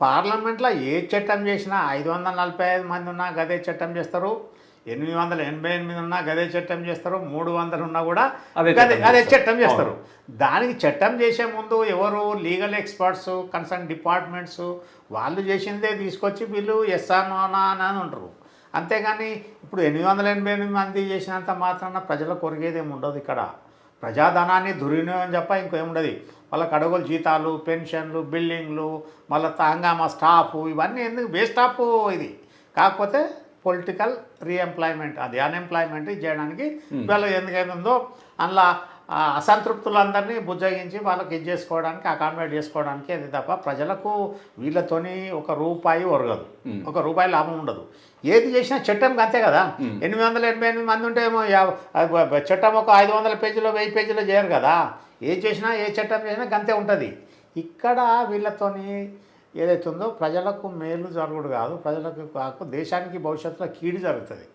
పార్లమెంట్లో ఏ చట్టం చేసినా ఐదు వందల నలభై ఐదు మంది ఉన్నా గదే చట్టం చేస్తారు ఎనిమిది వందల ఎనభై ఎనిమిది ఉన్నా గదే చట్టం చేస్తారు మూడు వందలు ఉన్నా కూడా అదే గదే చట్టం అదే చేస్తారు. చట్టం చేస్తారు. దానికి చట్టం చేసే ముందు ఎవరు లీగల్ ఎక్స్పర్ట్స్ కన్సర్న్ డిపార్ట్మెంట్స్ వాళ్ళు చేసిందే తీసుకొచ్చి వీళ్ళు ఎస్ నోనా అని ఉంటారు అంతేగాని ఇప్పుడు ఎనిమిది వందల ఎనభై ఎనిమిది మంది చేసినంత మాత్రాన ప్రజల కొరిగేదేమి ఉండదు ఇక్కడ. ప్రజాధనాన్ని దుర్వినియోగం తప్ప ఇంకేముండదు వాళ్ళకి అడుగులు జీతాలు పెన్షన్లు బిల్డింగ్లు మళ్ళీ హంగామా స్టాఫ్ ఇవన్నీ ఎందుకు వేస్ట్ ఆఫ్ ఇది. కాకపోతే పొలిటికల్ రీఎంప్లాయ్మెంట్ అది అన్ఎంప్లాయ్మెంట్ చేయడానికి వీళ్ళు ఎందుకైందో అందులో అసంతృప్తులందరినీ బుజ్జగించి వాళ్ళకి ఇది చేసుకోవడానికి అకామిడేట్ చేసుకోవడానికి అది తప్ప ప్రజలకు వీళ్ళతోని ఒక రూపాయి ఒరగదు. ఒక రూపాయి లాభం ఉండదు. ఏది చేసినా చట్టం అంతే కదా. ఎనిమిది వందల ఎనభై ఎనిమిది మంది ఉంటే ఏమో చట్టం ఒక ఐదు వందల పేజీలో వెయ్యి పేజీలో చేయరు కదా. ఏ చేసినా ఏ చట్టం చేసినా గంతే ఉంటుంది. ఇక్కడ వీళ్ళతోని ఏదైతే ఉందో ప్రజలకు మేలు జరుగుడు కాదు. ప్రజలకు కాకు దేశానికి భవిష్యత్తులో కీడు జరుగుతుంది.